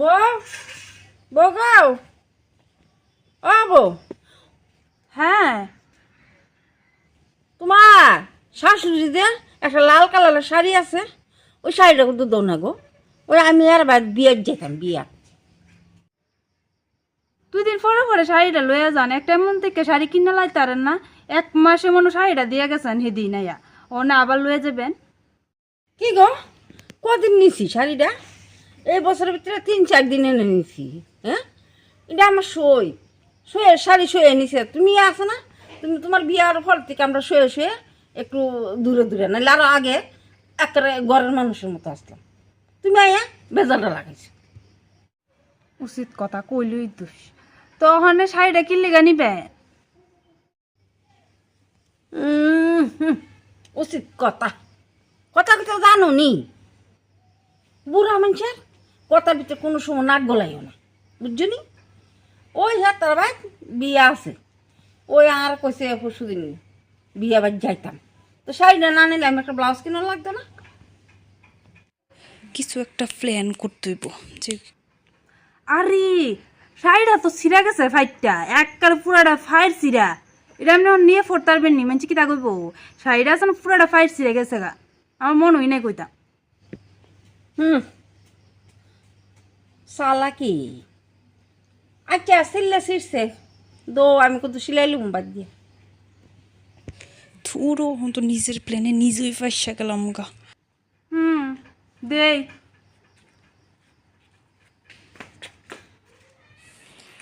বউ বউ গাও ও বউ। হ্যাঁ। তোমার শাশুড়ি যে একটা লাল কালারের শাড়ি আছে। ওই শাড়িটা কিন্তু দৌ না গো। ওই আমি আর বাদ বিয়ে যেতাম বিয়া। দুই দিন পরে পরে শাড়িটা লইয়া যান। একটা এমন থেকে শাড়ি কিনে লাইতারেন না। এক মাসে মনে শাড়িটা দিয়ে গেছেন হেদি নাইয়া ও না আবার লয়ে যাবেন। কি গো? কদিন নিছি শাড়িটা? এই বছরের ভিতরে তিন চার দিন এনে নিছি হ্যাঁ? এটা আমার সই। সয়ে শাড়ি সয়ে নিছে। তুমি আছে না তুমি তোমার বিয়ার ফল থেকে আমরা শুয়ে শুয়ে একটু দূরে দূরে। নাহলে আরও আগে একেবারে ঘরের মানুষের মতো আসতাম। তুমি আয়া বেজালটা লাগাইছো। উচিত কথা কইলই দোষ। তো ওখানে শাড়িটা কিনলে গা নিবেন হুম, উচিত কথা। কথা কথা জানো নি? বুড়া মানুষের? কথার ভিতরে কোনো সময় নাক গলাইও না। বুঝছ নি ওই হ্যাঁ তার ভাই বিয়ে আছে। ওই আর কইছে পরশু দিন বিয়ে আবার যাইতাম। তো শাড়িটা না নিলে আমি একটা ব্লাউজ কিনা লাগতো না। কিছু একটা প্ল্যান করতে হইব যে আরে শাড়িটা তো ছিঁড়া গেছে ফাইটটা। এককার পুরাটা ফাইট ছিঁড়া। এটা আমি আপনি নিয়ে ফোর পারবেন নি মানে কিতা কইব? শাড়িটা আছে না পুরাটা ফাইট ছিঁড়ে গেছে গা। আমার মন হই নাই কইতা। হুম। সালা কি? আচ্ছা সিললে ছিঁড়ছে দো আমি কত সিলাইলুম বাদ দিয়ে। ধুরো তো নিজের প্ল্যানে নিজেই ফাইসা গেলাম গা। হুম দেই।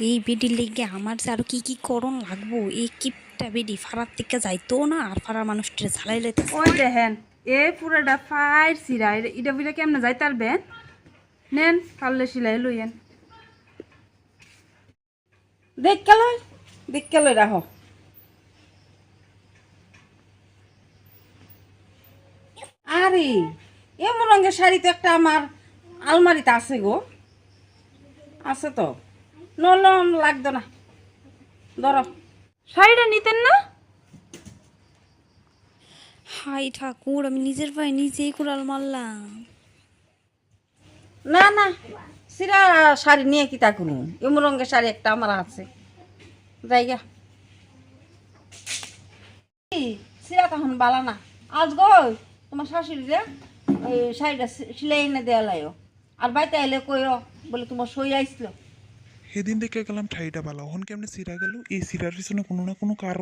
এই বেডির লেগে আমার যে আরও কি কি করণ লাগবো এই কিপটা বেডি ফাড়ার থেকে যাইতো না আর ফাড়ার মানুষটা ঝালাই লাইতে ওই দেখেন এ পুরাটা ফাইট ছিঁড়া এটা- বুঝে কেমনে যাই তারবেন নেন পারলে সিলাই লইয়েন। দেখ কেলই দেখ কেলই রাখো। আরে এমন রঙের শাড়ি তো একটা আমার আলমারিতে আছে গো। আছে তো। নলম লাগতো না। ধরো। শাড়িটা নিতেন না? হাই ঠাকুর আমি নিজের পায়ে নিজেই কুড়াল মারলাম। না না, সিরা শাড়ি নিয়ে কি তা করুন এমন রঙের শাড়ি একটা আমার আছে। জায়গা সিরা তখন বালা না। আজ গো, তোমার শাশুড়ি রে ওই শাড়িটা সিলাই এনে দেওয়া লাইও আর বাইতে আইলে কইও, বলে তোমার সই আইসলো। সেদিন দেখে গেলাম ঠাইটা ভালো হন কেমনে সিরা গেল? এই সিরার পিছনে কোনো না কোনো কারণ